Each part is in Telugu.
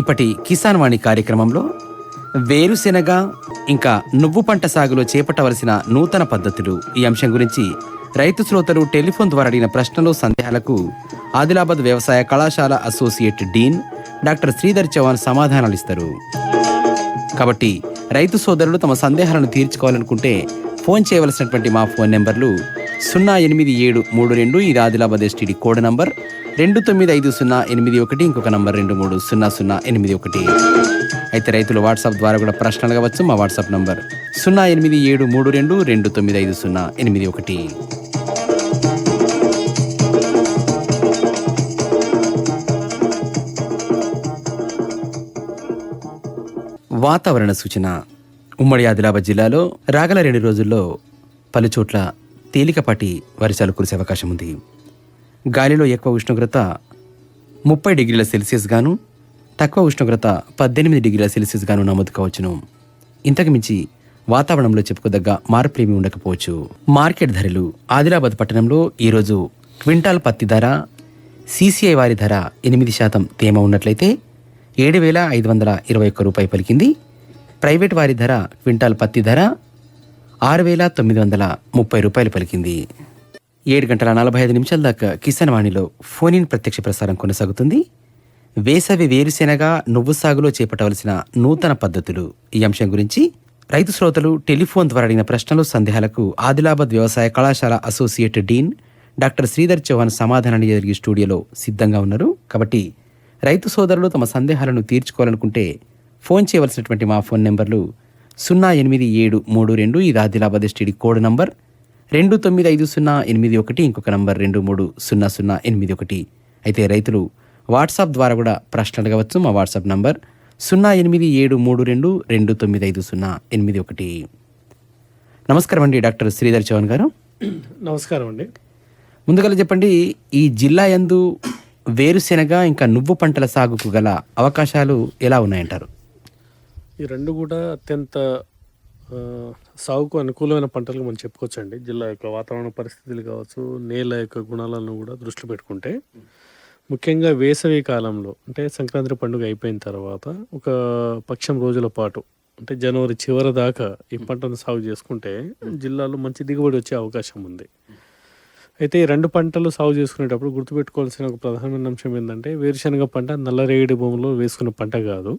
ఇప్పటి కిసాన్ వాణి కార్యక్రమంలో వేరుశెనగ ఇంకా నువ్వు పంట సాగులో చేపట్టవలసిన నూతన పద్ధతులు. ఈ అంశం గురించి రైతు శ్రోతలు టెలిఫోన్ ద్వారా అడిగిన ప్రశ్నలు సందేహాలకు ఆదిలాబాద్ వ్యవసాయ కళాశాల associate dean doctor Sridhar Chauhan సమాధానాలు ఇస్తారు. కాబట్టి రైతు సోదరులు తమ సందేహాలను తీర్చుకోవాలనుకుంటే ఫోన్ చేయవలసినటువంటి మా ఫోన్ నెంబర్లు సున్నా ఎనిమిది ఏడు మూడు రెండు ఇది ఆదిలాబాద్ ఎస్టీడీ కోడ్ నంబర్. రెండు తొమ్మిది ఐదు సున్నా ఎనిమిది ఒకటి ఇంకొక నంబర్ రెండు మూడు సున్నా సున్నా ఎనిమిది ఒకటి. అయితే రైతులు వాట్సాప్ ద్వారా కూడా ప్రశ్నలు అడగవచ్చు మా వాట్సాప్ నంబర్ సున్నా ఎనిమిది ఏడు మూడు రెండు రెండు తొమ్మిది ఐదు సున్నా ఎనిమిది ఒకటి. వాతావరణ సూచన. ఉమ్మడి ఆదిలాబాద్ జిల్లాలో రాగల రెండు రోజుల్లో పలుచోట్ల తేలికపాటి వర్షాలు కురిసే అవకాశం ఉంది గాలిలో ఎక్కువ ఉష్ణోగ్రత ముప్పై డిగ్రీల సెల్సియస్ గాను తక్కువ ఉష్ణోగ్రత పద్దెనిమిది డిగ్రీల సెల్సియస్ గాను నమోదు కావచ్చును ఇంతకు మించి వాతావరణంలో చెప్పుకోదగ్గ మార్పులేమి ఉండకపోవచ్చు. మార్కెట్ ధరలు ఆదిలాబాద్ పట్టణంలో ఈరోజు క్వింటాల్ పత్తి ధర సీసీఐ వారి ధర ఎనిమిది శాతం తేమ ఉన్నట్లయితే ఏడు వేల ఐదు వందల ఇరవై ఒక్క రూపాయి పలికింది. ప్రైవేట్ వారి ధర క్వింటాల్ పత్తి ధర ఆరు వేల తొమ్మిది వందల ముప్పై రూపాయలు పలికింది. ఏడు గంటల నలభై ఐదు నిమిషాల దాకా కిసాన్ వాణిలో ఫోన్ ఇన్ ప్రత్యక్ష ప్రసారం కొనసాగుతుంది. వేసవి వేరుశెనగ నువ్వు సాగులో చేపట్టవలసిన నూతన పద్ధతులు. ఈ అంశం గురించి రైతు శ్రోతలు టెలిఫోన్ ద్వారా అడిగిన ప్రశ్నలు సందేహాలకు ఆదిలాబాద్ వ్యవసాయ కళాశాల associate dean doctor Sridhar Chauhan సమాధానాన్ని జరిగే స్టూడియోలో సిద్ధంగా ఉన్నారు. కాబట్టి రైతు సోదరులు తమ సందేహాలను తీర్చుకోవాలనుకుంటే ఫోన్ చేయవలసినటువంటి మా ఫోన్ నెంబర్లు సున్నా ఎనిమిది ఏడు మూడు రెండు ఇది ఆదిలాబాద్ ఎస్టీడీ కోడ్ నంబర్. రెండు తొమ్మిది ఐదు సున్నా ఎనిమిది ఒకటి ఇంకొక నంబర్ రెండు మూడు సున్నా సున్నా ఎనిమిది ఒకటి. అయితే రైతులు వాట్సాప్ ద్వారా కూడా ప్రశ్నలు అడగవచ్చు. మా వాట్సాప్ నంబర్ సున్నా ఎనిమిది ఏడు మూడు రెండు రెండు తొమ్మిది ఐదు సున్నా ఎనిమిది ఒకటి. నమస్కారం అండి డాక్టర్ శ్రీధర్ చౌహాన్ గారు. నమస్కారం అండి. ముందుగా చెప్పండి ఈ జిల్లా యందు వేరుశెనగ ఇంకా నువ్వు పంటల సాగుకు గల అవకాశాలు ఎలా ఉన్నాయంటారు? ఈ రెండు కూడా అత్యంత సాగుకు అనుకూలమైన పంటలు మనం చెప్పుకోవచ్చు అండి జిల్లా యొక్క వాతావరణ పరిస్థితులు కావచ్చు నేల యొక్క గుణాలను కూడా దృష్టిలో పెట్టుకుంటే ముఖ్యంగా వేసవి కాలంలో అంటే సంక్రాంతి పండుగ అయిపోయిన తర్వాత ఒక పక్షం రోజుల పాటు అంటే జనవరి చివరి దాకా ఈ పంటను సాగు చేసుకుంటే జిల్లాలో మంచి దిగుబడి వచ్చే అవకాశం ఉంది. అయితే ఈ రెండు పంటలు సాగు చేసుకునేటప్పుడు గుర్తుపెట్టుకోవాల్సిన ఒక ప్రధానమైన అంశం ఏంటంటే వేరుశనగ పంట నల్లరేగడి భూమిలో వేసుకునే పంట కాదు.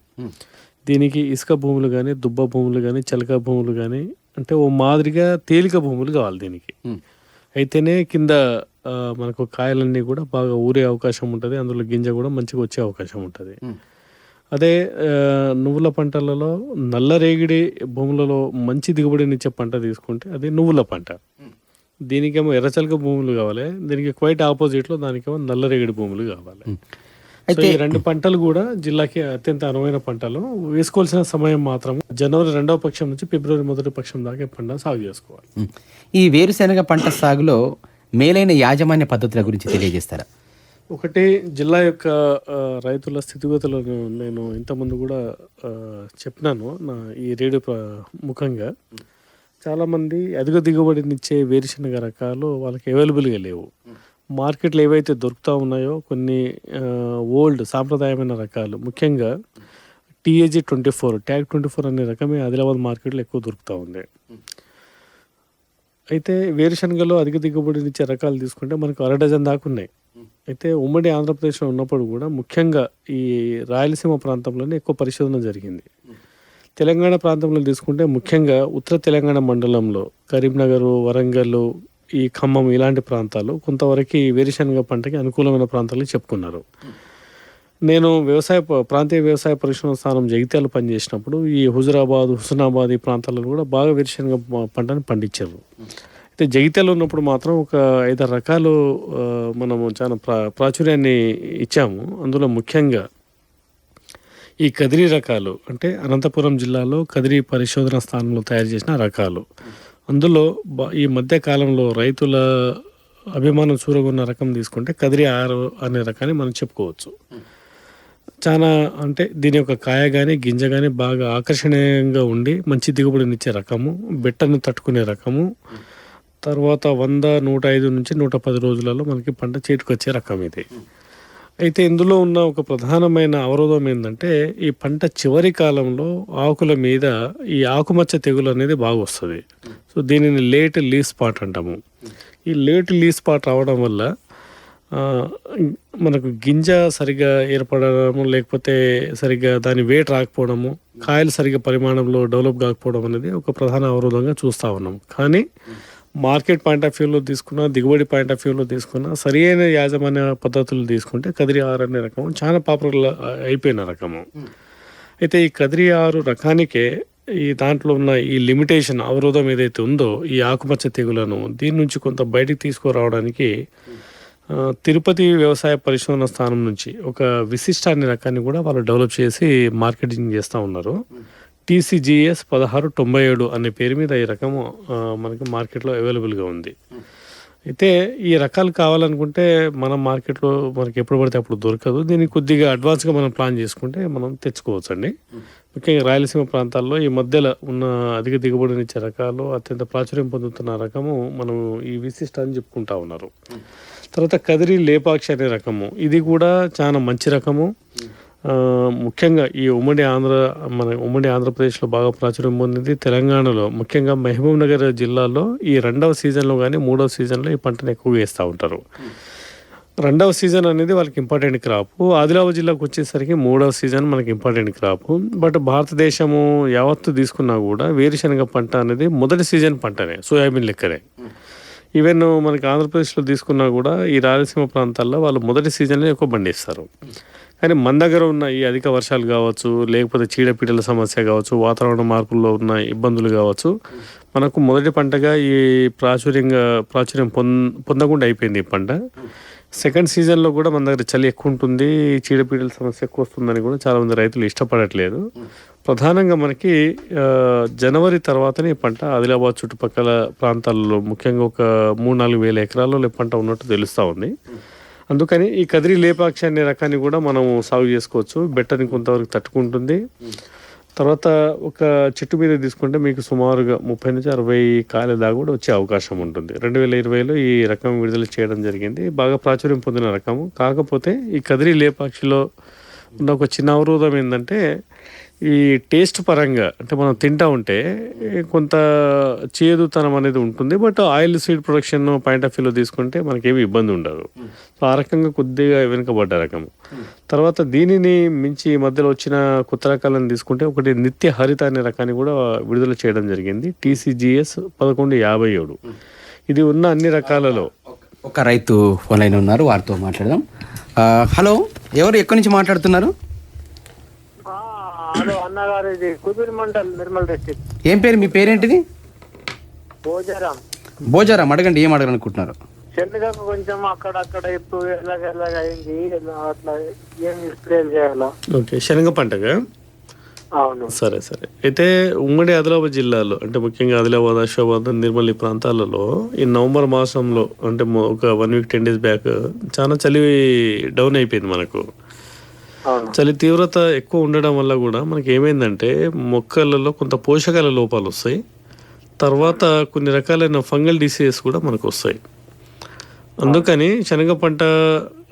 దీనికి ఇసుక భూములు కానీ దుబ్బ భూములు కానీ చలక భూములు కానీ అంటే ఓ మాదిరిగా తేలిక భూములు కావాలి దీనికి. అయితేనే కింద మనకు కాయలన్నీ కూడా బాగా ఊరే అవకాశం ఉంటుంది. అందులో గింజ కూడా మంచిగా వచ్చే అవకాశం ఉంటుంది. అదే నువ్వుల పంటలలో నల్లరేగిడి భూములలో మంచి దిగుబడినిచ్చే పంట తీసుకుంటే అది నువ్వుల పంట. దీనికేమో ఎర్రచలక భూములు కావాలి. దీనికి క్వైట్ ఆపోజిట్లో దానికేమో నల్లరేగిడి భూములు కావాలి. ఈ రెండు పంటలు కూడా జిల్లాకి అత్యంత అనువైన పంటలు. వేసుకోవాల్సిన సమయం మాత్రం జనవరి రెండవ పక్షం నుంచి ఫిబ్రవరి మొదటి పక్షం దాకా పంట సాగు చేసుకోవాలి. ఈ వేరుశెనగ పంట సాగులో మేలైన యాజమాన్య పద్ధతుల గురించి తెలియజేస్తారా? ఒకటి జిల్లా యొక్క రైతుల స్థితిగతులను నేను ఇంతకుముందు కూడా చెప్పినాను నా ఈ రేడియో ముఖంగా. చాలామంది అధిక దిగుబడినిచ్చే వేరుశనగ రకాలు వాళ్ళకి అవైలబుల్గా లేవు. మార్కెట్లో ఏవైతే దొరుకుతూ ఉన్నాయో కొన్ని ఓల్డ్ సాంప్రదాయమైన రకాలు. ముఖ్యంగా TAG twenty four tag twenty four అనే రకమే ఆదిలాబాద్ మార్కెట్లో ఎక్కువ దొరుకుతూ ఉంది అయితే వేరుశనగలో అధిక దిగుబడినిచ్చే రకాలు తీసుకుంటే మనకు అర డజన్ దాకా ఉన్నాయి. అయితే ఉమ్మడి ఆంధ్రప్రదేశ్లో ఉన్నప్పుడు కూడా ముఖ్యంగా ఈ రాయలసీమ ప్రాంతంలోనే ఎక్కువ పరిశోధన జరిగింది. తెలంగాణ ప్రాంతంలో తీసుకుంటే ముఖ్యంగా ఉత్తర తెలంగాణ మండలంలో కరీంనగర్ వరంగల్ ఈ ఖమ్మం ఇలాంటి ప్రాంతాలు కొంతవరకు ఈ వేరుశనగ పంటకి అనుకూలమైన ప్రాంతాలు చెప్పుకున్నారు. నేను వ్యవసాయ ప్రాంతీయ వ్యవసాయ పరిశ్రమ స్థానం జగిత్యాలు పనిచేసినప్పుడు ఈ హుజురాబాద్ హుస్నాబాద్ ఈ ప్రాంతాలలో కూడా బాగా వేరుశనగ పంటను పండించారు. అయితే జగిత్యాలు ఉన్నప్పుడు మాత్రం ఒక ఐదారు రకాలు మనము చాలా ప్రా ప్రాచుర్యాన్ని ఇచ్చాము. అందులో ముఖ్యంగా ఈ కదిరి రకాలు అంటే అనంతపురం జిల్లాలో కదిరి పరిశోధన స్థానంలో తయారు చేసిన రకాలు. అందులో బ- ఈ మధ్య కాలంలో రైతుల అభిమానం చూరగొన్న రకం తీసుకుంటే కదిరి ఆరు అనే రకాన్ని మనం చెప్పుకోవచ్చు. చాలా అంటే దీని యొక్క కాయ కానీ గింజ కానీ బాగా ఆకర్షణీయంగా ఉండి మంచి దిగుబడినిచ్చే రకము బెట్టను తట్టుకునే రకము తర్వాత వంద నూట ఐదు నుంచి నూట పది రోజులలో మనకి పంట చేతికొచ్చే రకం ఇది. అయితే ఇందులో ఉన్న ఒక ప్రధానమైన అవరోధం ఏంటంటే ఈ పంట చివరి కాలంలో ఆకుల మీద ఈ ఆకుమచ్చ తెగులు అనేది బాగా వస్తుంది. సో దీనిని లేట్ లీవ్ స్పాట్ అంటాము. ఈ లేట్ లీవ్ స్పాట్ రావడం వల్ల మనకు గింజ సరిగా ఏర్పడము లేకపోతే సరిగ్గా దాని వెయిట్ రాకపోవడము కాయలు సరిగ్గా పరిమాణంలో డెవలప్ కాకపోవడం అనేది ఒక ప్రధాన అవరోధంగా చూస్తూ ఉన్నాం. కానీ మార్కెట్ పాయింట్ ఆఫ్ వ్యూలో తీసుకున్నా దిగుబడి పాయింట్ ఆఫ్ వ్యూలో తీసుకున్నా సరి అయిన యాజమాన్య పద్ధతులు తీసుకుంటే కదిరి ఆరు అనే రకం చాలా పాపులర్ అయిపోయిన రకము. అయితే ఈ కదిరి ఆరు రకానికే ఈ దాంట్లో ఉన్న ఈ లిమిటేషన్ అవరోధం ఏదైతే ఉందో ఈ ఆకుపచ్చ తెగులను దీని నుంచి కొంత బయటికి తీసుకురావడానికి తిరుపతి వ్యవసాయ పరిశోధన స్థానం నుంచి ఒక విశిష్ట అనే రకాన్ని కూడా వాళ్ళు డెవలప్ చేసి మార్కెటింగ్ చేస్తూ ఉన్నారు. టీసీజీఎస్ పదహారు తొంభై ఏడు అనే పేరు మీద ఈ రకము మనకి మార్కెట్లో అవైలబుల్గా ఉంది. అయితే ఈ రకాలు కావాలనుకుంటే మనం మార్కెట్లో మనకి ఎప్పుడు పడితే అప్పుడు దొరకదు. దీనికి కొద్దిగా అడ్వాన్స్గా మనం ప్లాన్ చేసుకుంటే మనం తెచ్చుకోవచ్చు అండి ముఖ్యంగా రాయలసీమ ప్రాంతాల్లో ఈ మధ్యలో ఉన్న అధిక దిగుబడినిచ్చే రకాలు అత్యంత ప్రాచుర్యం పొందుతున్న రకము మనం ఈ విశిష్ట అని చెప్పుకుంటా ఉన్నారు. తర్వాత కదిరి లేపాక్షి అనే రకము. ఇది కూడా చాలా మంచి రకము. ముఖ్యంగా ఈ ఉమ్మడి ఆంధ్ర మన ఉమ్మడి ఆంధ్రప్రదేశ్లో బాగా ప్రాచుర్యం పొందింది తెలంగాణలో. ముఖ్యంగా మహబూబ్ నగర్ జిల్లాలో ఈ రెండవ సీజన్లో కానీ మూడవ సీజన్లో ఈ పంటను ఎక్కువగా వేస్తూ ఉంటారు. రెండవ సీజన్ అనేది వాళ్ళకి ఇంపార్టెంట్ క్రాప్. ఆదిలాబాద్ జిల్లాకు వచ్చేసరికి మూడవ సీజన్ మనకి ఇంపార్టెంట్ క్రాప్. బట్ భారతదేశము యావత్తు తీసుకున్నా కూడా వేరుశనగ పంట అనేది మొదటి సీజన్ పంటనే సోయాబీన్ లెక్కనే. ఈవెన్ మనకి ఆంధ్రప్రదేశ్లో తీసుకున్నా కూడా ఈ రాయలసీమ ప్రాంతాల్లో వాళ్ళు మొదటి సీజన్లో ఎక్కువ పండిస్తారు. కానీ మన దగ్గర ఉన్న ఈ అధిక వర్షాలు కావచ్చు లేకపోతే చీడపీడల సమస్య కావచ్చు వాతావరణ మార్పుల్లో ఉన్న ఇబ్బందులు కావచ్చు మనకు మొదటి పంటగా ఈ ప్రాచుర్యంగా ప్రాచుర్యం పొంద పొందకుండా అయిపోయింది ఈ పంట. సెకండ్ సీజన్లో కూడా మన దగ్గర చలి ఎక్కువ ఉంటుంది చీడపీడల సమస్య ఎక్కువ వస్తుందని కూడా చాలామంది రైతులు ఇష్టపడట్లేదు. ప్రధానంగా మనకి జనవరి తర్వాతనే పంట ఆదిలాబాద్ చుట్టుపక్కల ప్రాంతాల్లో ముఖ్యంగా ఒక మూడు నాలుగు వేల ఎకరాల్లో పంట ఉన్నట్టు తెలుస్తూ ఉంది. అందుకని ఈ కదిరి లేపాక్షి అనే రకాన్ని కూడా మనం సాగు చేసుకోవచ్చు. బెట్టని కొంతవరకు తట్టుకుంటుంది. తర్వాత ఒక చెట్టు మీద తీసుకుంటే మీకు సుమారుగా ముప్పై నుంచి అరవై కాయల దాకా కూడా వచ్చే అవకాశం ఉంటుంది. రెండు వేల ఇరవైలో ఈ రకం విడుదల చేయడం జరిగింది. బాగా ప్రాచుర్యం పొందిన రకము. కాకపోతే ఈ కదిరి లేపాక్షిలో ఉన్న ఒక చిన్న అవరోధం ఏంటంటే ఈ టేస్ట్ పరంగా అంటే మనం తింటా ఉంటే కొంత చేదుతనం అనేది ఉంటుంది but oil seed production point of వ్యూలో తీసుకుంటే మనకేమి ఇబ్బంది ఉండదు. సో ఆ రకంగా కొద్దిగా వెనుకబడ్డ రకం. తర్వాత దీనిని మించి ఈ మధ్యలో వచ్చిన కొత్త రకాలను తీసుకుంటే ఒకటి నిత్య హరిత అనే రకాన్ని కూడా విడుదల చేయడం జరిగింది టీసీజీఎస్ పదకొండు యాభై ఏడు. ఇది ఉన్న అన్ని రకాలలో. ఒక రైతు ఫోన్ ఉన్నారు వారితో మాట్లాడదాం. హలో ఎవరు ఎక్కడి నుంచి మాట్లాడుతున్నారు? హలో అన్నగారు ఇది కుబీర్ మండల్ నిర్మల్ డిస్ట్రిక్ట్ ఏం పేరు మీ పేరేంటిది? భోజరం భోజారాం అడగండి ఏం అడగాలనుకుంటున్నారు? శనగకు కొంచెం అక్కడక్కడ ఇప్పుడు ఎలాగ ఎలాగ అయింది అట్లా ఏం స్ప్రే చేయాలా? ఓకే శనగ పంటగా? అవును. సరే సరే. అయితే ఉమ్మడి ఆదిలాబాద్ జిల్లాలో అంటే ముఖ్యంగా ఆదిలాబాద్ అశోబాద్ నిర్మల్ ఈ ప్రాంతాలలో ఈ నవంబర్ మాసంలో అంటే ఒక one week ten days back చాలా చలి డౌన్ అయిపోయింది మనకు. చలి తీవ్రత ఎక్కువ ఉండడం వల్ల కూడా మనకి ఏమైందంటే మొక్కలలో కొంత పోషకాల లోపాలు వస్తాయి. తర్వాత కొన్ని రకాలైన ఫంగల్ డిసీజెస్ కూడా మనకు వస్తాయి. అందుకని శనగ పంట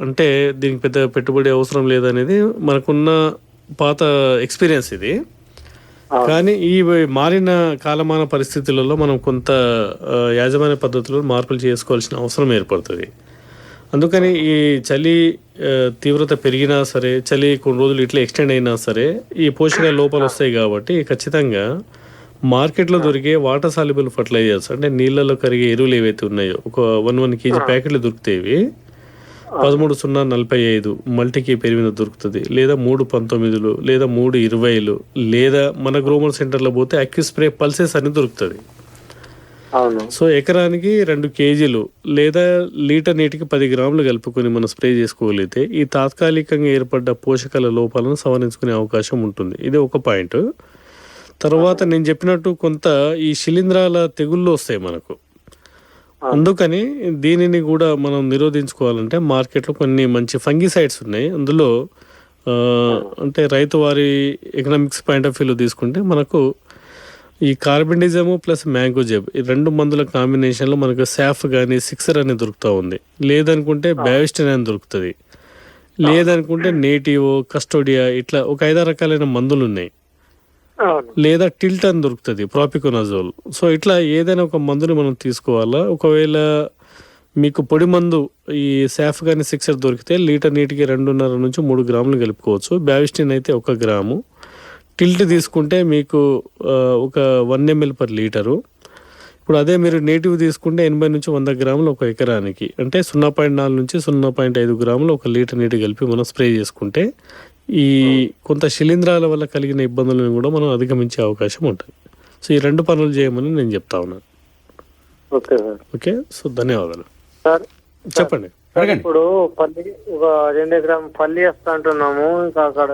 అంటే దీనికి పెద్ద పెట్టుబడి అవసరం లేదనేది మనకున్న పాత ఎక్స్పీరియన్స్ ఇది. కానీ ఈ మారిన కాలమాన పరిస్థితులలో మనం కొంత యాజమాన్య పద్ధతుల్లో మార్పులు చేసుకోవాల్సిన అవసరం ఏర్పడుతుంది. అందుకని ఈ చలి తీవ్రత పెరిగినా సరే చలి కొన్ని రోజులు ఇట్లా ఎక్స్టెండ్ అయినా సరే ఈ పోషక లోపాలు వస్తాయి కాబట్టి ఖచ్చితంగా మార్కెట్లో దొరికే వాటర్ సాల్యుబుల్ ఫర్టిలైజర్స్ అంటే నీళ్ళలో కరిగే ఎరువులు ఏవైతే ఉన్నాయో ఒక వన్ వన్ కేజీ ప్యాకెట్లు దొరుకుతాయి పదమూడు సున్నా నలభై ఐదు మల్టీకి పేరు మీద దొరుకుతుంది. లేదా మూడు పంతొమ్మిదిలు లేదా మూడు ఇరవైలు లేదా మన గ్రోమర్ సెంటర్లో పోతే అక్యూ స్ప్రే పల్సెస్ అని దొరుకుతుంది. సో ఎకరానికి రెండు కేజీలు లేదా లీటర్ నీటికి పది గ్రాములు కలుపుకొని మనం స్ప్రే చేసుకోగలిగితే ఈ తాత్కాలికంగా ఏర్పడ్డ పోషకాల లోపాలను సవరించుకునే అవకాశం ఉంటుంది. ఇది ఒక పాయింట్. తర్వాత నేను చెప్పినట్టు కొంత ఈ శిలీంధ్రాల తెగుళ్ళు వస్తాయి మనకు. అందుకని దీనిని కూడా మనం నిరోధించుకోవాలంటే మార్కెట్లో కొన్ని మంచి ఫంగిసైడ్స్ ఉన్నాయి. అందులో అంటే రైతు వారి ఎకనామిక్స్ పాయింట్ ఆఫ్ వ్యూలో తీసుకుంటే మనకు ఈ కార్బెండిజమ్ ప్లస్ మ్యాంగోజెబ్ ఈ రెండు మందుల కాంబినేషన్లో మనకు సాఫ్ కానీ సిక్సర్ అని దొరుకుతూ ఉంది. లేదనుకుంటే బ్యావిస్టన్ అని దొరుకుతుంది. లేదనుకుంటే నేటివో కస్టోడియా ఇట్లా ఒక ఐదారు రకాలైన మందులు ఉన్నాయి లేదా టిల్ట్ అని దొరుకుతుంది ప్రాపికోనజోల్. సో ఇట్లా ఏదైనా ఒక మందుని మనం తీసుకోవాలా? ఒకవేళ మీకు పొడి మందు ఈ సాఫ్ కానీ సిక్సర్ దొరికితే లీటర్ నీటికి రెండున్నర నుంచి మూడు గ్రాములు కలుపుకోవచ్చు. బ్యావిస్టిన్ అయితే ఒక గ్రాము. టిల్ట్ తీసుకుంటే మీకు ఒక వన్ ఎంఎల్ పర్ లీటరు. ఇప్పుడు అదే మీరు నేటివ్ తీసుకుంటే ఎనభై నుంచి వంద గ్రాములు ఒక ఎకరానికి. అంటే సున్నా పాయింట్ నాలుగు నుంచి సున్నా పాయింట్ ఐదు గ్రాములు ఒక లీటర్ నీటి కలిపి మనం స్ప్రే చేసుకుంటే ఈ కొంత శిలీంధ్రాల వల్ల కలిగిన ఇబ్బందులను కూడా మనం అధిగమించే అవకాశం ఉంటుంది. సో ఈ రెండు పనులు చేయమని నేను చెప్తా ఉన్నాను. Okay sir. ఓకే? సో ధన్యవాదాలు. సార్. చెప్పండి. ఇప్పుడు పల్లి ఒక రెండు ఎకరం పల్లి వేస్తా అంటున్నాము. ఇంకా అక్కడ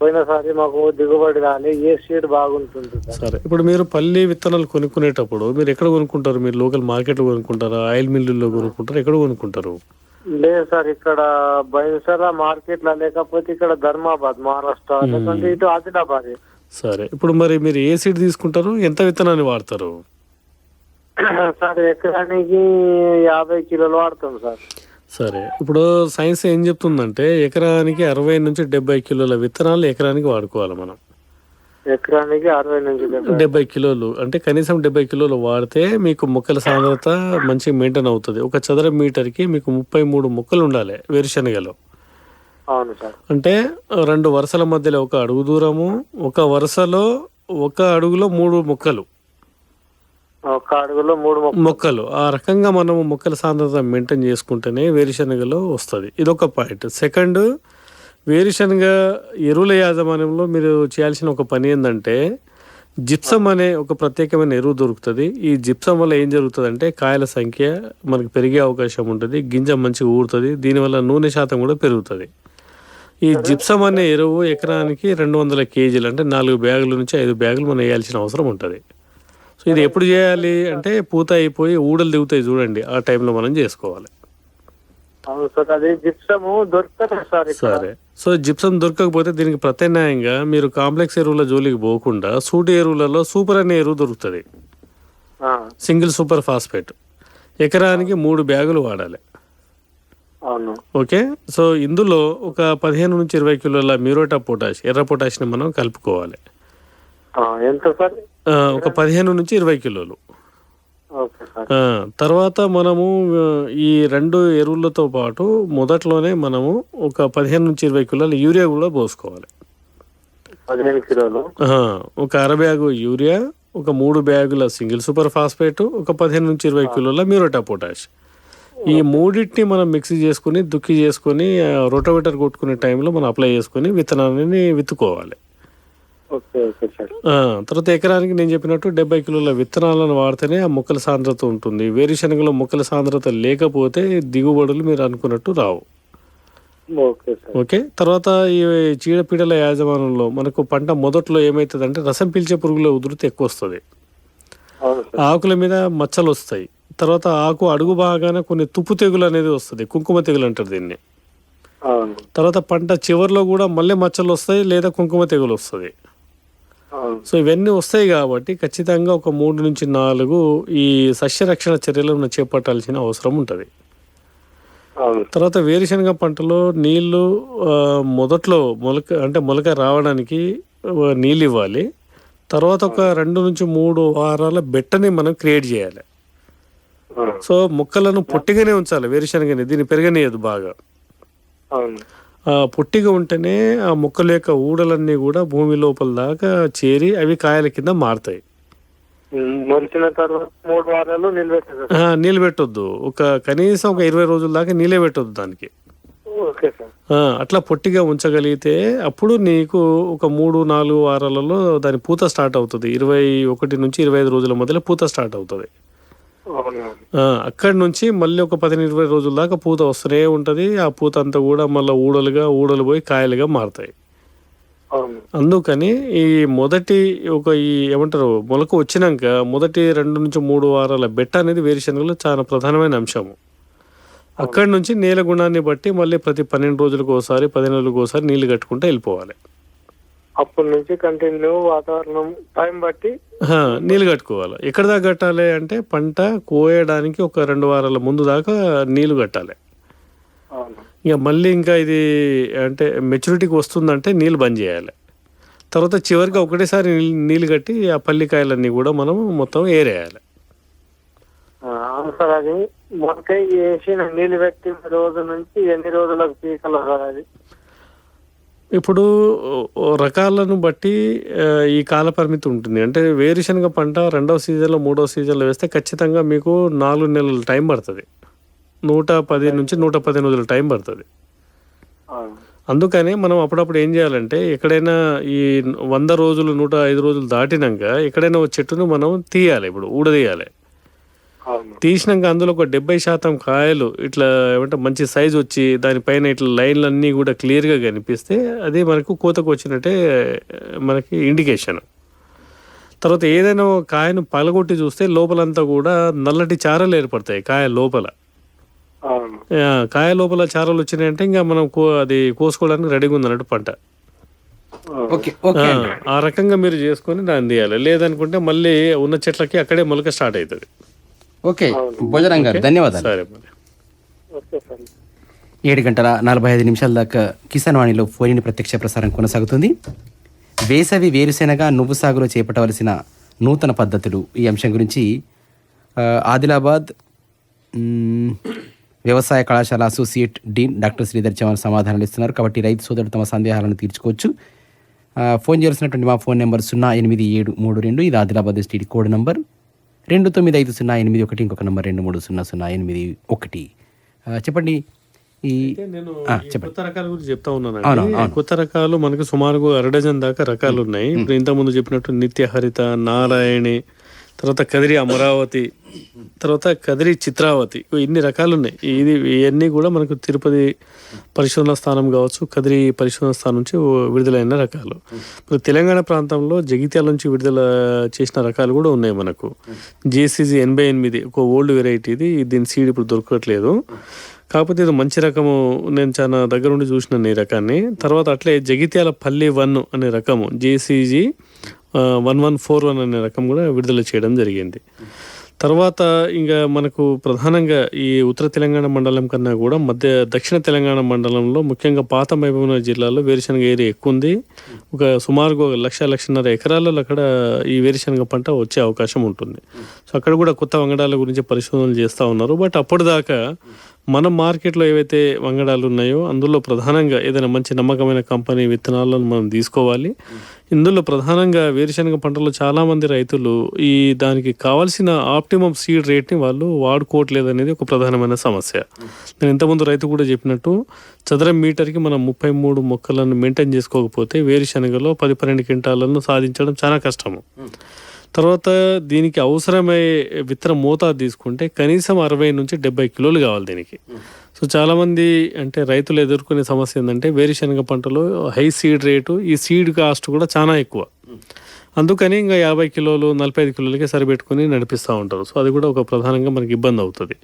పోయినసారి మాకు దిగుబడి రాలే. ఏ సీడ్ బాగుంటుంది సార్? ఇప్పుడు మీరు పల్లి విత్తనాలు కొనుక్కునేటప్పుడు మీరు ఎక్కడ కొనుక్కుంటారు? మీరు లోకల్ మార్కెట్లో కొనుక్కుంటారా? ఆయిల్ మిల్లుల్లో కొనుక్కుంటారు? ఎక్కడ కొనుక్కుంటారు? లేదు సార్ ఇక్కడ బైన్సరా మార్కెట్లో లేకపోతే ఇక్కడ ధర్మాబాద్ మహారాష్ట్ర లేకుంటే ఇటు ఆదిలాబాద్. సరే ఇప్పుడు మరి మీరు ఏ సీడ్ తీసుకుంటారు? ఎంత విత్తనాన్ని వాడతారు? సార్ ఎకరానికి యాభై కిలోలు వాడతాం సార్. సరే. ఇప్పుడు సైన్స్ ఏం చెప్తుందంటే ఎకరానికి అరవై నుంచి డెబ్బై కిలోల విత్తనాలు ఎకరానికి వాడుకోవాలి మనం. ఎకరానికి అరవై నుంచి డెబ్బై కిలోలు. అంటే కనీసం డెబ్బై కిలోలు వాడితే మీకు మొక్కల సాంద్రత మంచిగా మెయింటైన్ అవుతుంది. ఒక చదర మీటర్కి మీకు ముప్పై మూడు మొక్కలు ఉండాలి వేరుశనగలో. అవును సార్. అంటే రెండు వరుసల మధ్యలో ఒక అడుగు దూరము ఒక వరుసలో ఒక అడుగులో మూడు మొక్కలు. ఒక అడుగులో మూడు మొక్కలు. ఆ రకంగా మనము మొక్కల సాంద్రత మెయింటైన్ చేసుకుంటేనే వేరుశనగలో వస్తుంది. ఇదొక పాయింట్. సెకండ్ వేరుశనగ ఎరువుల యాజమాన్యంలో మీరు చేయాల్సిన ఒక పని ఏంటంటే జిప్సం అనే ఒక ప్రత్యేకమైన ఎరువు దొరుకుతుంది. ఈ జిప్సం వల్ల ఏం జరుగుతుంది అంటే కాయల సంఖ్య మనకు పెరిగే అవకాశం ఉంటుంది గింజ మంచిగా ఊరుతుంది దీనివల్ల నూనె శాతం కూడా పెరుగుతుంది. ఈ జిప్సం అనే ఎరువు ఎకరానికి రెండు వందల కేజీలు అంటే నాలుగు బ్యాగుల నుంచి ఐదు బ్యాగులు మనం వేయాల్సిన అవసరం ఉంటుంది. సో ఇది ఎప్పుడు చేయాలి అంటే పూత అయిపోయి ఊడలు దిగుతాయి చూడండి ఆ టైంలో మనం చేసుకోవాలి. సార్ సో జిప్సం దొరకకపోతే దీనికి ప్రత్యామ్నాయంగా మీరు కాంప్లెక్స్ ఎరువుల జోలికి పోకుండా సూటి ఎరువులలో సూపర్ అనే ఎరువు దొరుకుతుంది. Single super phosphate. ఎకరానికి మూడు బ్యాగులు వాడాలి. అవును. ఓకే? సో ఇందులో ఒక పదిహేను నుంచి ఇరవై కిలోల మ్యూరోటా పొటాష్ ఎర్ర పొటాష్ని మనం కలుపుకోవాలి. ఎంత సార్? ఒక పదిహేను నుంచి ఇరవై కిలోలు. తర్వాత మనము ఈ రెండు ఎరువులతో పాటు మొదట్లోనే మనము ఒక పదిహేను నుంచి ఇరవై కిలోల యూరియా కూడా పోసుకోవాలి. ఒక అర బ్యాగు యూరియా ఒక మూడు బ్యాగుల సింగిల్ సూపర్ ఫాస్ఫేట్ ఒక పదిహేను నుంచి ఇరవై కిలోల మ్యూరోటా పొటాష్. ఈ మూడింటిని మనం మిక్సీ చేసుకుని దుక్కి చేసుకుని రోటోవేటర్ కొట్టుకునే టైంలో మనం అప్లై చేసుకుని విత్తనాన్ని విత్తుకోవాలి. తర్వాత ఎకరానికి నేను చెప్పినట్టు డెబ్బై కిలోల విత్తనాలను వాడితేనే ఆ మొక్కల సాంద్రత ఉంటుంది. వేరుశనగలో మొక్కల సాంద్రత లేకపోతే దిగుబడులు మీరు అనుకున్నట్టు రావు. ఓకే తర్వాత ఈ చీడపీడల యాజమాన్యంలో మనకు పంట మొదట్లో ఏమవుతుంది అంటే రసం పీల్చే పురుగుల ఉధృతి ఎక్కువ వస్తుంది ఆకుల మీద మచ్చలు వస్తాయి తర్వాత ఆకు అడుగు బాగానే కొన్ని తుప్పు తెగులు అనేది వస్తుంది. కుంకుమ తెగులు అంటారు దీన్ని. తర్వాత పంట చివరిలో కూడా మళ్ళీ మచ్చలు వస్తాయి లేదా కుంకుమ తెగులు వస్తుంది సో ఇవన్నీ వస్తాయి కాబట్టి ఖచ్చితంగా ఒక మూడు నుంచి నాలుగు ఈ సస్యరక్షణ చర్యలను చేపట్టాల్సిన అవసరం ఉంటుంది. తర్వాత వేరుశనగ పంటలో నీళ్ళు మొదట్లో మొలక అంటే మొలక రావడానికి నీళ్ళు ఇవ్వాలి. తర్వాత ఒక రెండు నుంచి మూడు వారాల బెట్టని మనం క్రియేట్ చేయాలి. సో మొక్కలను పొట్టిగానే ఉంచాలి వేరుశనగని దీన్ని పెరగనీయదు బాగా. పొట్టిగా ఉంటేనే ఆ మొక్కల యొక్క ఊడలన్నీ కూడా భూమి లోపల దాకా చేరి అవి కాయల కింద మారుతాయి. మొలిచిన తర్వాత మూడు వారాలు పెట్టొద్దు ఒక కనీసం ఒక ఇరవై రోజుల దాకా నీళ్ళే పెట్టొద్దు దానికి అట్లా పొట్టిగా ఉంచగలిగితే అప్పుడు నీకు ఒక మూడు నాలుగు వారాలలో దాని పూత స్టార్ట్ అవుతుంది. ఇరవై ఒకటి నుంచి ఇరవై ఐదు రోజుల మధ్యలో పూత స్టార్ట్ అవుతుంది. అక్కడి నుంచి మళ్ళీ ఒక పదిహేను ఇరవై రోజుల దాకా పూత వస్తూనే ఉంటుంది. ఆ పూత అంతా కూడా మళ్ళీ ఊడలుగా ఊడలు పోయి కాయలుగా మారుతాయి. అందుకని ఈ మొదటి ఒక ఈ ఏమంటారు మొలక వచ్చినాక మొదటి రెండు నుంచి మూడు వారాల బెట్ట అనేది వేరుశనగలో చాలా ప్రధానమైన అంశము. అక్కడి నుంచి నేల గుణాన్ని బట్టి మళ్ళీ ప్రతి పన్నెండు రోజులకు ఒకసారి పదిహేను రోజులకు ఒకసారి నీళ్ళు కట్టుకుంటూ వెళ్ళిపోవాలి. అప్పటి నుంచి కంటిన్యూ వాతావరణం టైం బట్టి ఆ, నీళ్ళు కట్టుకోవాలి? ఎక్కడ దాకా కట్టాలి అంటే పంట కోయడానికి ఒక రెండు వారాల ముందు దాకా నీళ్ళు కట్టాలి. ఇక మళ్ళీ ఇంకా ఇది అంటే మెచ్యూరిటీకి వస్తుందంటే నీళ్ళు బంద్ చేయాలి. తర్వాత చివరికి ఒకటేసారి నీళ్ళు నీళ్ళు కట్టి ఆ పల్లికాయలన్నీ కూడా మనం మొత్తం ఏరేయాలి. సార్ అది మొలకై వేసిన నీళ్ళు పెట్టిన రోజు నుంచి ఎన్ని రోజులకు పీకలు అది ఇప్పుడు ఓ రకాలను బట్టి ఈ కాల పరిమితి ఉంటుంది. అంటే వేరుశనగ పంట రెండవ సీజన్లో మూడవ సీజన్లో వేస్తే ఖచ్చితంగా మీకు నాలుగు నెలల టైం పడుతుంది. నూట పది నుంచి నూట పదిహేను రోజుల టైం పడుతుంది. అందుకని మనం అప్పుడప్పుడు ఏం చేయాలంటే ఎక్కడైనా ఈ వంద రోజులు నూట ఐదు రోజులు దాటినాక ఎక్కడైనా ఒక చెట్టును మనం తీయాలి. ఇప్పుడు ఊడదీయాలి. తీసినాక అందులో ఒక డెబ్బై శాతం కాయలు ఇట్లా ఏమంటే మంచి సైజు వచ్చి దానిపైన ఇట్లా లైన్లు అన్నీ కూడా క్లియర్గా కనిపిస్తే అది మనకు కోతకు వచ్చినట్టే మనకి ఇండికేషన్ తర్వాత ఏదైనా కాయను పలగొట్టి చూస్తే లోపలంతా కూడా నల్లటి చారలు ఏర్పడతాయి కాయ లోపల. కాయ లోపల చారలు వచ్చినాయంటే ఇంకా మనం అది కోసుకోవడానికి రెడీగా ఉందన్నట్టు పంట. ఓకే ఓకే ఆ, ఆ రకంగా మీరు చేసుకొని దాన్ని తీయాలి. లేదనుకుంటే మళ్ళీ ఉన్న చెట్లకి అక్కడే మొలక స్టార్ట్ అవుతుంది. ఓకే భోజనం గారు ధన్యవాదాలు. సరే మరి. Okay sir. ఏడు గంటల నలభై ఐదు నిమిషాల దాకా కిసాన్ వాణిలో ఫోన్ ప్రత్యక్ష ప్రసారం కొనసాగుతుంది. వేసవి వేరుశెనగ నువ్వు సాగులో చేపట్టవలసిన నూతన పద్ధతులు ఈ అంశం గురించి ఆదిలాబాద్ వ్యవసాయ కళాశాల associate dean doctor Sridhar Chauhan సమాధానాలు ఇస్తున్నారు. కాబట్టి రైతు సోదరుడు తమ సందేహాలను తీర్చుకోవచ్చు. ఫోన్ చేయాల్సినటువంటి మా ఫోన్ నెంబర్ సున్నా ఎనిమిది ఏడు మూడు రెండు. ఇది ఆదిలాబాద్ స్టీడీ కోడ్ నంబర్. రెండు తొమ్మిది ఐదు సున్నా ఎనిమిది ఒకటి ఇంకొక నంబర్ రెండు మూడు సున్నా సున్నా ఎనిమిది ఒకటి. చెప్పండి. ఈ నేను కొత్త రకాల గురించి చెప్తా అవును. కొత్త రకాలు మనకు సుమారుగా అరడజన్ దాకా రకాలు ఉన్నాయి. ఇప్పుడు ఇంత ముందు చెప్పినట్టు నిత్య హరిత నారాయణి తర్వాత కదిరి అమరావతి తర్వాత కదిరి చిత్రావతి. ఇన్ని రకాలు ఉన్నాయి ఇది ఇవన్నీ కూడా మనకు తిరుపతి పరిశోధన స్థానం కావచ్చు కదిరి పరిశోధన స్థానం నుంచి విడుదలైన రకాలు. ఇప్పుడు తెలంగాణ ప్రాంతంలో జగిత్యాల నుంచి విడుదల చేసిన రకాలు కూడా ఉన్నాయి మనకు. జేసీజీ ఎనభై ఎనిమిది ఒక ఓల్డ్ వెరైటీ ఇది. దీని సీడ్ ఇప్పుడు దొరకట్లేదు. కాకపోతే ఇది మంచి రకము నేను చాలా దగ్గర ఉండి చూసినాను ఈ రకాన్ని. తర్వాత అట్లే జగిత్యాల పల్లి వన్ అనే రకము JCG one one four one అనే రకం కూడా విడుదల చేయడం జరిగింది. తర్వాత ఇంకా మనకు ప్రధానంగా ఈ ఉత్తర తెలంగాణ మండలం కన్నా కూడా మధ్య దక్షిణ తెలంగాణ మండలంలో ముఖ్యంగా పాత మహబూబ్నగర్ జిల్లాలో వేరుశనగ ఏరియా ఎక్కువ ఉంది ఒక సుమారుగా ఒక లక్ష లక్షన్నర ఎకరాలలో అక్కడ ఈ వేరుశనగ పంట వచ్చే అవకాశం ఉంటుంది. సో అక్కడ కూడా కొత్త వంగడాల గురించి పరిశోధనలు చేస్తూ ఉన్నారు. బట్ అప్పటిదాకా మన మార్కెట్లో ఏవైతే వంగడాలు ఉన్నాయో అందులో ప్రధానంగా ఏదైనా మంచి నమ్మకమైన కంపెనీ విత్తనాలను మనం తీసుకోవాలి. ఇందులో ప్రధానంగా వేరుశనగ పంటలో చాలామంది రైతులు ఈ దానికి కావాల్సిన ఆప్టిమం సీడ్ రేట్ని వాళ్ళు వాడుకోవట్లేదు అనేది ఒక ప్రధానమైన సమస్య. నేను ఇంతకుముందు రైతు కూడా చెప్పినట్టు చదరం మీటర్కి మనం ముప్పై మూడు మొక్కలను మెయింటైన్ చేసుకోకపోతే వేరుశనగలో పది పన్నెండు క్వింటాలను సాధించడం చాలా కష్టము. తర్వాత దీనికి అవసరమయ్యే విత్తన మోతాదు తీసుకుంటే కనీసం అరవై నుంచి డెబ్బై కిలోలు కావాలి దీనికి. సో చాలామంది అంటే రైతులు ఎదుర్కొనే సమస్య ఏంటంటే వేరుశనగ పంటలో హై సీడ్ రేటు ఈ సీడ్ కాస్ట్ కూడా చాలా ఎక్కువ. అందుకని ఇంకా యాభై కిలోలు నలభై ఐదు కిలోలకే సరిపెట్టుకుని నడిపిస్తూ ఉంటారు. సో అది కూడా ఒక ప్రధానంగా మనకి ఇబ్బంది అవుతుంది.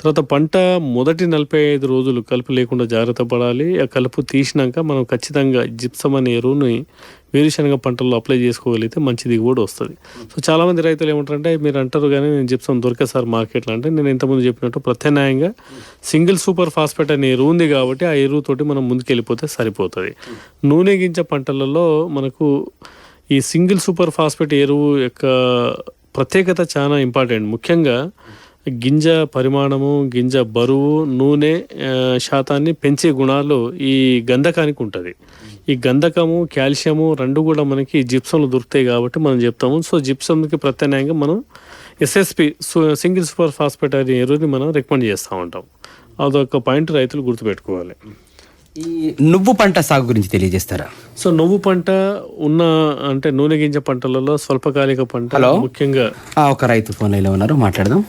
తర్వాత పంట మొదటి నలభై ఐదు రోజులు కలుపు లేకుండా జాగ్రత్త పడాలి. ఆ కలుపు తీసినాక మనం ఖచ్చితంగా జిప్సం అనే ఎరువుని వేరుశనగ పంటల్లో అప్లై చేసుకోగలిగితే మంచి దిగుబడి వస్తుంది. సో చాలామంది రైతులు ఏమంటారంటే మీరు అంటారు కానీ నేను జిప్సం దొరికే సార్ మార్కెట్లో అంటే నేను ఇంతకుముందు చెప్పినట్టు ప్రత్యామ్నాయంగా సింగిల్ సూపర్ ఫాస్ఫేట్ అనే ఎరువు ఉంది కాబట్టి ఆ ఎరువుతోటి మనం ముందుకెళ్ళిపోతే సరిపోతుంది. నూనె గింజ పంటలలో మనకు ఈ సింగిల్ సూపర్ ఫాస్ఫేట్ ఎరువు యొక్క ప్రత్యేకత చాలా ఇంపార్టెంట్. ముఖ్యంగా గింజ పరిమాణము గింజ బరువు నూనె శాతాన్ని పెంచే గుణాలు ఈ గంధకానికి ఉంటుంది. ఈ గంధకము కాల్షియము రెండు కూడా మనకి జిప్సంలో దొరుకుతాయి కాబట్టి మనం చెప్తాము. సో జిప్సంకి ప్రత్యామ్నాయంగా మనం ఎస్ఎస్పి సింగిల్ సూపర్ ఫాస్ఫేట్ అనే ఎరువుని మనం రికమెండ్ చేస్తూ ఉంటాం. అదొక పాయింట్ రైతులు గుర్తుపెట్టుకోవాలి. ఈ నువ్వు పంట సాగు గురించి తెలియజేస్తారా? సో నువ్వు పంట ఉన్న అంటే నూనె గింజ పంటలలో స్వల్పకాలిక పంట హలో. ముఖ్యంగా ఆ, ఒక రైతు ఫోన్ లైన్లో ఉన్నారు మాట్లాడదాం.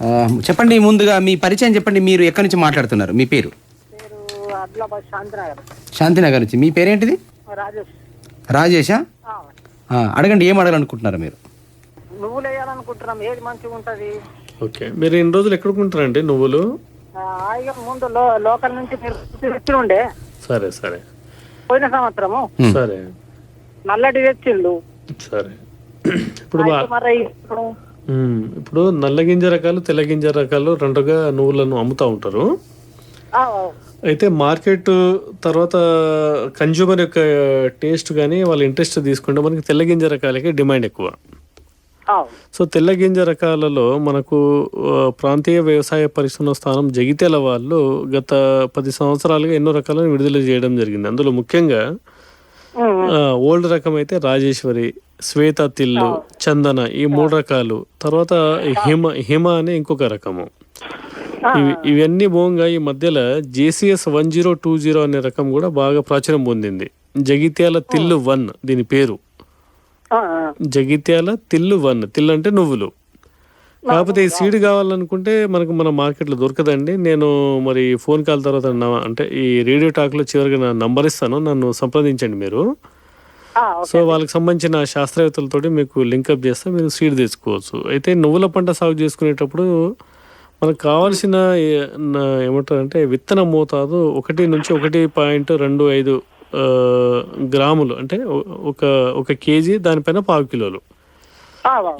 ఆ, చెప్పండి ముందుగా మీ పరిచయం చెప్పండి మీరు ఎక్కడి నుంచి మాట్లాడుతున్నారు? మీ పేరు? శాంతినగర్. నుంచి. మీ పేరేంటిది? రాజేష్. రాజేషా? ఆ, అడగండి ఏం అడగాలనుకుంటున్నారు మీరు? నువ్వులు వేయాలనుకుంటున్నాం ఏది మంచిగా ఉంటది ఓకే మీరు ఎన్ని రోజులు ఎక్కడ ఉంటారండి నువ్వులు? ముందు లోకల్ నుంచి మీరు ఉండే సరే సరే. పోయిన సంవత్సరము. సరే. నల్లటి తెచ్చిండు. సరే. ఇప్పుడు ఇప్పుడు ఉమ్, ఇప్పుడు నల్ల గింజ రకాలు తెల్ల గింజ రకాలు రెండుగా నువ్వులను అమ్ముతా ఉంటారు. ఆ, అయితే మార్కెట్ తర్వాత కన్జ్యూమర్ యొక్క టేస్ట్ కానీ వాళ్ళ ఇంట్రెస్ట్ తీసుకుంటే మనకి తెల్ల గింజ రకాలకి డిమాండ్ ఎక్కువ. సో తెల్ల గింజ రకాలలో మనకు ప్రాంతీయ వ్యవసాయ పరిశ్రమ స్థానం జగిత్యాల వాళ్ళు గత పది సంవత్సరాలుగా ఎన్నో రకాలను విడుదల చేయడం జరిగింది. అందులో ముఖ్యంగా ఓల్డ్ రకం అయితే రాజేశ్వరి శ్వేత తిల్లు చందన ఈ మూడు రకాలు. తర్వాత హిమ హిమ అనే ఇంకొక రకము. ఇవి ఇవన్నీ పోగా ఈ మధ్యలో JCS one zero two zero అనే రకం కూడా బాగా ప్రాచుర్యం పొందింది. జగిత్యాల తిల్లు వన్ దీని పేరు. జగిత్యాల తిల్లు వన్. తిల్లు అంటే నువ్వులు. కాకపోతే ఈ సీడ్ కావాలనుకుంటే మనకు మన మార్కెట్లో దొరకదండి. నేను మరి ఫోన్ కాల్ తర్వాత అంటే ఈ రేడియో టాక్లో చివరిగా నా నంబర్ ఇస్తాను. నన్ను సంప్రదించండి మీరు. సో వాళ్ళకి సంబంధించిన శాస్త్రవేత్తలతోటి మీకు లింకప్ చేస్తే. మీరు సీడ్ తెచ్చుకోవచ్చు అయితే నువ్వుల పంట సాగు చేసుకునేటప్పుడు మనకు కావాల్సిన ఏమంటారంటే విత్తన మోతాదు ఒకటి నుంచి ఒకటి పాయింట్ రెండు ఐదు గ్రాములు అంటే ఒక ఒక కేజీ దానిపైన పావు కిలోలు.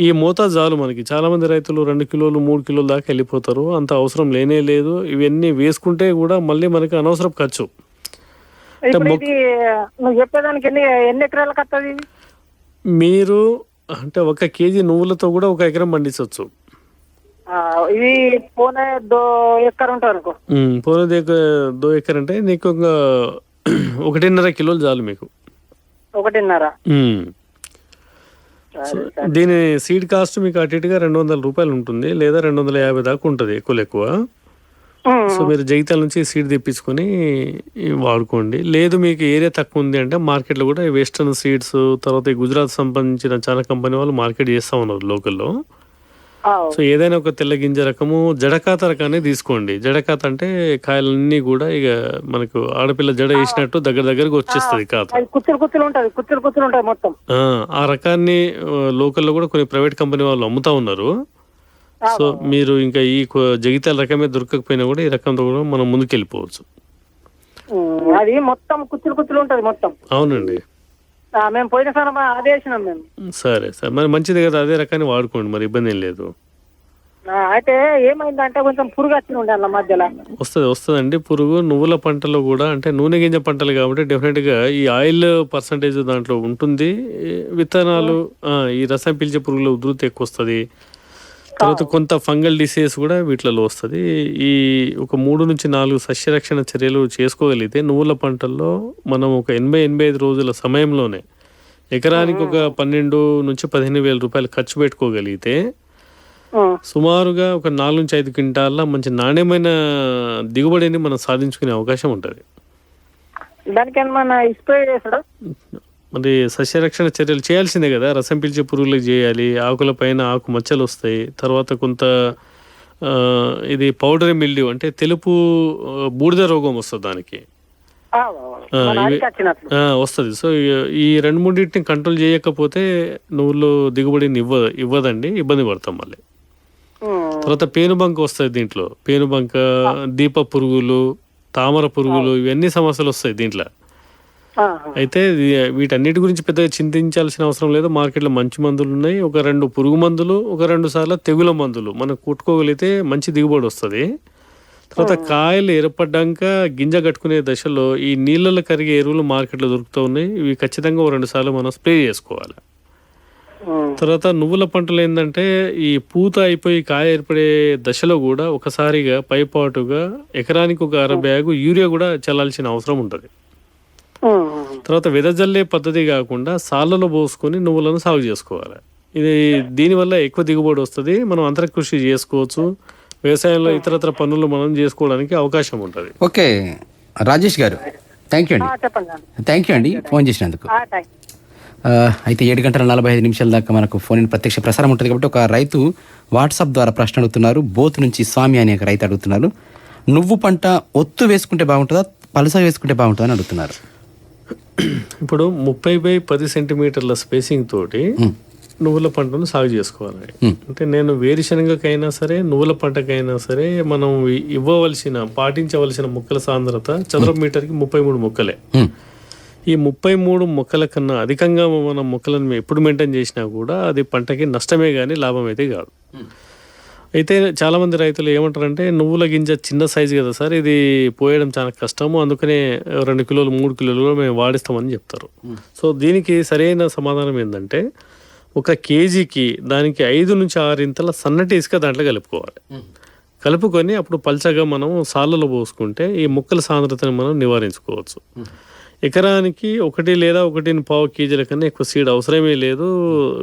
ఈ మోతాదు చాలు మనకి చాలా మంది రైతులు రెండు కిలోలు మూడు కిలోల దాకా వెళ్ళిపోతారు. అంత అవసరం లేనే లేదు. ఇవన్నీ వేసుకుంటే కూడా మళ్ళీ మనకి అనవసరం ఖర్చు. ఇప్పుడు ఇది నువ్వు చెప్పేదానికి ఎన్ని ఎన్ని ఎకరాలకు వస్తుంది ఇది మీరు అంటే ఒక కేజీ నువ్వులతో కూడా ఒక ఎకరం పండించవచ్చు. ఇది పోనే దో ఎక్కర ఉంటుంది అనుకో పోనీ దో ఎకర్ అంటే నీకు ఒక ఒకటిన్నర కిలోలు చాలు మీకు. ఒకటిన్నర. దీని సీడ్ కాస్ట్ మీకు అటు ఇటుగా రెండు వందల రూపాయలు ఉంటుంది లేదా రెండు వందల యాభై దాకా ఉంటుంది ఎక్కువ ఎక్కువ సో మీరు జగిత్యాల నుంచి సీడ్ తెప్పించుకొని వాడుకోండి. లేదు మీకు ఏరియా తక్కువ ఉంది అంటే మార్కెట్లో కూడా వెస్టర్న్ సీడ్స్ తర్వాత గుజరాత్ సంబంధించిన చాలా కంపెనీ వాళ్ళు మార్కెట్ చేస్తూ ఉన్నారు లోకల్లో. సో ఏదైనా ఒక తెల్ల గింజ రకము జడకాత రకాన్ని తీసుకోండి. జడకాత అంటే కాయలన్నీ కూడా ఇక మనకు ఆడపిల్ల జడ వేసినట్టు దగ్గర దగ్గరకు వచ్చేస్తుంది కాత. అది కుచ్చులు కుచ్చులు ఉంటది కుచ్చులు కుచ్చులు ఉంటది మొత్తం. ఆ, రకాన్ని లోకల్లో కూడా కొన్ని ప్రైవేట్ కంపెనీ వాళ్ళు అమ్ముతా ఉన్నారు. సో మీరు ఇంకా ఈ జగిత్యాల రకమే దొరకకపోయినా కూడా ఈ రకంతో కూడా మనం ముందుకు వెళ్ళిపోవచ్చు ఉమ్, అది మొత్తం కుచ్చులు కుచ్చులు ఉంటది మొత్తం. అవునండి. మేము పోయిన సార్ అదే వేసినాం మేము. సరే సరే. మరి మంచిది కదా అదే రకాన్ని వాడుకోండి మరి ఇబ్బంది ఏం లేదు. ఆ, అయితే ఏమైందంటే కొంచెం పురుగు ఉండే మధ్యలో. వస్తుంది వస్తుందండి పురుగు. నువ్వుల పంటలో కూడా అంటే నూనె గింజ పంటలు కాబట్టి డెఫినెట్గా ఈ ఆయిల్ పర్సంటేజ్ దాంట్లో ఉంటుంది. ఈ విత్తనాలు ఆ, ఈ రసం పీల్చే పురుగుల ఉధృతి ఎక్కువ వస్తుంది తర్వాత కొంత ఫంగల్ డిసీజ్ కూడా వీటిలలో వస్తుంది. ఈ ఒక మూడు నుంచి నాలుగు సస్యరక్షణ చర్యలు చేసుకోగలిగితే నువ్వుల పంటల్లో మనం ఒక ఎనభై ఎనభై ఐదు రోజుల సమయంలోనే ఎకరానికి ఒక పన్నెండు నుంచి పదిహేను వేల రూపాయలు ఖర్చు పెట్టుకోగలిగితే సుమారుగా ఒక నాలుగు నుంచి ఐదు క్వింటాల మంచి నాణ్యమైన దిగుబడిని మనం సాధించుకునే అవకాశం ఉంటుంది. దానికి స్ప్రే మరి సస్యరక్షణ చర్యలు చేయాల్సిందే కదా. రసం పీల్చే పురుగులకు చేయాలి ఆకుల పైన ఆకు మచ్చలు వస్తాయి. తర్వాత కొంత ఇది పౌడర్ మిల్డ్యూ అంటే తెలుపు బూడిద రోగం వస్తుంది దానికి. వస్తుంది. సో ఈ- రెండు మూడింటిని కంట్రోల్ చేయకపోతే నువ్వులు దిగుబడిని ఇవ్వ ఇవ్వదండి. ఇబ్బంది పడతాం మళ్ళీ. తర్వాత పేనుబంక వస్తుంది దీంట్లో. పేనుబంక దీప పురుగులు తామర పురుగులు ఇవన్నీ సమస్యలు వస్తాయి దీంట్లో. అయితే వీటన్నిటి గురించి పెద్దగా చింతించాల్సిన అవసరం లేదు. మార్కెట్లో మంచి మందులు ఉన్నాయి. ఒక రెండు పురుగు మందులు ఒక రెండు సార్లు తెగుల మందులు. మనం కుట్టుకోగలిగితే మంచి దిగుబడి వస్తుంది. తర్వాత కాయలు ఏర్పడ్డాక గింజ కట్టుకునే దశలో ఈ నీళ్ళలో కరిగే ఎరువులు మార్కెట్లో దొరుకుతూ ఉన్నాయి. ఇవి ఖచ్చితంగా ఓ రెండు సార్లు మనం స్ప్రే చేసుకోవాలి. తర్వాత నువ్వుల పంటలు ఏంటంటే ఈ పూత అయిపోయి కాయ ఏర్పడే దశలో కూడా ఒకసారిగా పైపాటుగా ఎకరానికి ఒక అర బ్యాగు యూరియా కూడా చల్లాల్సిన అవసరం ఉంటుంది. తర్వాత వెదజల్లే పద్ధతి కాకుండా సాళ్ళలో పోసుకొని నువ్వులను సాగు చేసుకోవాలి. ఇది దీనివల్ల ఎక్కువ దిగుబడి వస్తుంది. మనం అంతర కృషి చేసుకోవచ్చు. వ్యవసాయంలో ఇతరత్ర పనులు మనం చేసుకోవడానికి అవకాశం ఉంటుంది. Okay. Rajesh garu thank you అండి. థ్యాంక్ యూ అండి. ఫోన్ చేసినందుకు. ఆ, థాంక్స్. ఆ, అయితే ఏడు గంటల నలభై ఐదు నిమిషాల దాకా మనకు ఫోన్ ఇన్ ప్రత్యక్ష ప్రసారం ఉంటుంది కాబట్టి ఒక రైతు వాట్సాప్ ద్వారా ప్రశ్న అడుగుతున్నారు. బోత్ నుంచి స్వామి అనే ఒక రైతు అడుగుతున్నారు. నువ్వు పంట ఒత్తు వేసుకుంటే బాగుంటుందా? పలస వేసుకుంటే బాగుంటుందా అని అడుగుతున్నారు. ఇప్పుడు ముప్పై బై పది సెంటీమీటర్ల స్పేసింగ్ తోటి నువ్వుల పంటను సాగు చేసుకోవాలి. అంటే నేను వేరుశనగకైనా సరే నువ్వుల పంటకైనా సరే మనం ఇవ్వవలసిన పాటించవలసిన మొక్కల సాంద్రత చదరపు మీటర్కి ముప్పై మూడు మొక్కలే. ఈ ముప్పై మూడు మొక్కల కన్నా అధికంగా మనం మొక్కలను ఎప్పుడు మెయింటైన్ చేసినా కూడా అది పంటకి నష్టమే కానీ లాభం అయితే కాదు అయితే చాలా మంది రైతులు ఏమంటారంటే నువ్వుల గింజ చిన్న సైజు కదా సార్ ఇది పోయడం చాలా కష్టము అందుకనే రెండు కిలోలు మూడు కిలోలు మేము వాడిస్తామని చెప్తారు. సో దీనికి సరైన సమాధానం ఏంటంటే ఒక కేజీకి దానికి ఐదు నుంచి ఆరు ఇంతల సన్నటి ఇసుక దాంట్లో కలుపుకోవాలి. కలుపుకొని అప్పుడు పల్చగా మనం సాళ్ళలో పోసుకుంటే ఈ మొక్కల సాంద్రతను మనం నివారించుకోవచ్చు. ఎకరానికి ఒకటి లేదా ఒకటి పావు కేజీల కన్నా ఎక్కువ సీడ్ అవసరమే లేదు.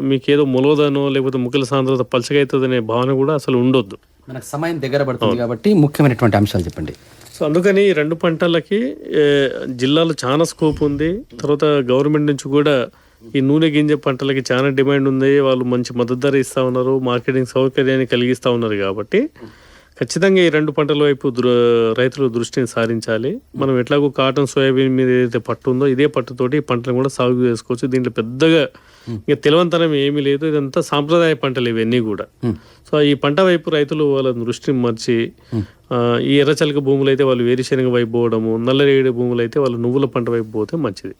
మీకు ఏదో మొలవదనో లేకపోతే ముక్కల సాంద్రత పలచగా అవుతుందనే భావన కూడా అసలు ఉండొద్దు. మనకు సమయం దగ్గర పడుతుంది కాబట్టి ముఖ్యమైనటువంటి అంశాలు చెప్పండి. సో అందుకని ఈ రెండు పంటలకి జిల్లాలో చాలా స్కోప్ ఉంది. తర్వాత గవర్నమెంట్ నుంచి కూడా ఈ నూనె గింజ పంటలకి చాలా డిమాండ్ ఉంది. వాళ్ళు మంచి మద్దతు ధర ఇస్తూ ఉన్నారు. మార్కెటింగ్ సౌకర్యాన్ని కలిగిస్తూ ఉన్నారు కాబట్టి. ఖచ్చితంగా ఈ రెండు పంటల వైపు దృ రైతులు దృష్టిని సారించాలి. మనం ఎట్లాగో కాటన్ సోయాబీన్ మీద ఏదైతే పట్టు ఉందో ఇదే పట్టుతోటి ఈ పంటలు కూడా సాగు చేసుకోవచ్చు. దీంట్లో పెద్దగా ఇంకా తెలవంతనం ఏమీ లేదు. ఇదంతా సాంప్రదాయ పంటలు ఇవన్నీ కూడా. సో ఈ పంట వైపు రైతులు వాళ్ళ దృష్టిని మర్చి ఈ ఎర్రచలక భూములు అయితే వాళ్ళు వేరుశనగ వైపు పోవడము నల్లరేగడి భూములు అయితే వాళ్ళు నువ్వుల పంట వైపు పోతే మంచిది.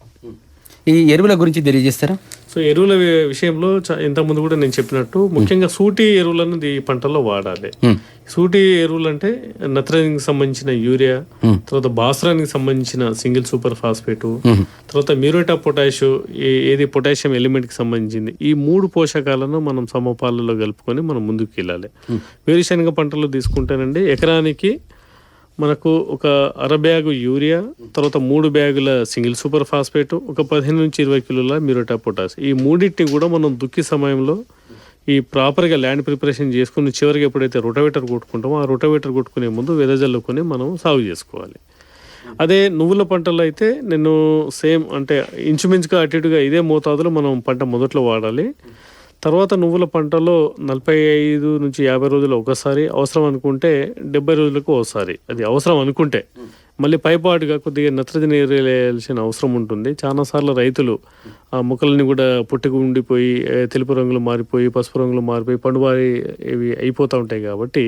ఈ ఎరువుల గురించి తెలియజేస్తారా? సో ఎరువుల విషయంలో ఇంతకుముందు కూడా నేను చెప్పినట్టు ముఖ్యంగా సూటి ఎరువులను ఈ పంటల్లో వాడాలి. సూటి ఎరువులు అంటే నత్రజనికి సంబంధించిన యూరియా తర్వాత భాస్రానికి సంబంధించిన సింగిల్ సూపర్ ఫాస్ఫేట్ తర్వాత మ్యూరేటా పొటాష్ ఏది పొటాషియం ఎలిమెంట్కి సంబంధించింది ఈ మూడు పోషకాలను మనం సమపాలలో కలుపుకొని మనం ముందుకు వెళ్ళాలి వేరుశనగ పంటలు తీసుకుంటేనండి ఎకరానికి మనకు ఒక అర బ్యాగు యూరియా తర్వాత మూడు బ్యాగుల సింగిల్ సూపర్ ఫాస్ఫేట్ ఒక పదిహేను నుంచి ఇరవై కిలోల మ్యూరేటా పొటాస్. ఈ మూడింటిని కూడా మనం దుక్కి సమయంలో ఈ ప్రాపర్గా ల్యాండ్ ప్రిపరేషన్ చేసుకుని చివరికి ఎప్పుడైతే రొటవేటర్ కొట్టుకుంటామో ఆ రొటవేటర్ కొట్టుకునే ముందు వెదజల్లుకొని మనం సాగు చేసుకోవాలి. అదే నువ్వుల పంటలో అయితే నేను సేమ్ అంటే ఇంచుమించుగా అటు ఇటుగా ఇదే మోతాదులో మనం పంట మొదట్లో వాడాలి. తర్వాత నువ్వుల పంటలో నలభై ఐదు నుంచి యాభై రోజులు ఒకసారి అవసరం అనుకుంటే డెబ్బై రోజులకు ఒకసారి అది అవసరం అనుకుంటే. మళ్ళీ పైపాటుగా కొద్దిగా నత్రజని వేయాల్సిన అవసరం ఉంటుంది. చాలాసార్లు రైతులు ఆ మొక్కలని కూడా పుట్టుకు ఉండిపోయి తెలుపు రంగులు మారిపోయి పసుపు రంగులు మారిపోయి పండుబారి ఇవి అయిపోతూ ఉంటాయి కాబట్టి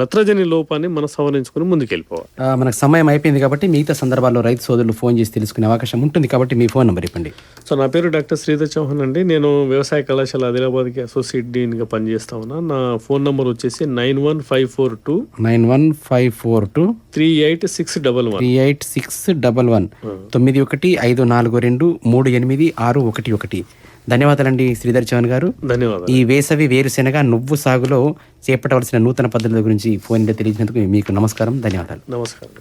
నత్రజని లోపాన్ని మనం సవరించుకుని ముందుకెళ్ళిపోవాలి. మనకు సమయం అయిపోయింది కాబట్టి మిగతా సందర్భాల్లో రైతు సోదరులు ఫోన్ చేసి తెలుసుకునే అవకాశం ఉంటుంది కాబట్టి మీ ఫోన్ నెంబర్ ఇవ్వండి. సో నా పేరు డాక్టర్ శ్రీధర్ చౌహాన్ అండి. నేను వ్యవసాయ కళాశాల ఆదిలాబాద్కి అసోసియేట్ డీన్గా పనిచేస్తా ఉన్నా. నా ఫోన్ నంబర్ వచ్చేసి nine one five four two nine one five four two three eight six double one. Three eight six double one. తొమ్మిది ఒకటి ఐదు నాలుగు రెండు మూడు ఎనిమిది ఆరు ఒకటి ఒకటి. ధన్యవాదాలండి శ్రీధర్ చౌహాన్ గారు. ధన్యవాదాలు. ఈ వేసవి వేరుశెనగ నువ్వు సాగులో చేపట్టవలసిన నూతన పద్ధతుల గురించి ఫోన్ తెలియజేసినందుకు మీకు నమస్కారం ధన్యవాదాలు. నమస్కారం.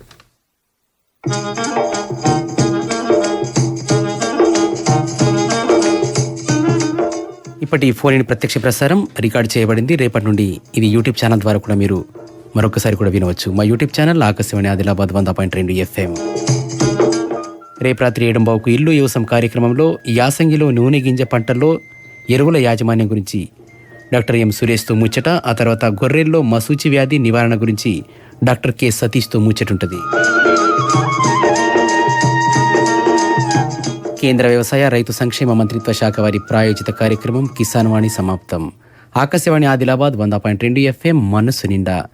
ఇప్పటి ఫోన్ ప్రత్యక్ష ప్రసారం రికార్డ్ చేయబడింది. రేపటి నుండి ఇది యూట్యూబ్ ఛానల్ ద్వారా కూడా మీరు మరొకసారి కూడా వినవచ్చు. మా యూట్యూబ్ ఛానల్ ఆకాశవాణి ఆదిలాబాద్ వంద పాయింట్ రెండు ఎఫ్ఎం. రేపు రాత్రి ఏడంబావుకు ఇల్లు యువసం కార్యక్రమంలో యాసంగిలో నూనె గింజ పంటల్లో ఎరువుల యాజమాన్యం గురించి డాక్టర్ ఎం సురేష్తో ముచ్చట ఆ తర్వాత గొర్రెల్లో మసూచి వ్యాధి నివారణ గురించి డాక్టర్ కె సతీష్తో ముచ్చటుంటుంది. కేంద్ర వ్యవసాయ రైతు సంక్షేమ మంత్రిత్వ శాఖ వారి ప్రాయోజిత కార్యక్రమం కిసాన్ వాణి సమాప్తం. ఆకాశవాణి ఆదిలాబాద్ వంద పాయింట్ రెండు ఎఫ్ఎం మనసు నిండా.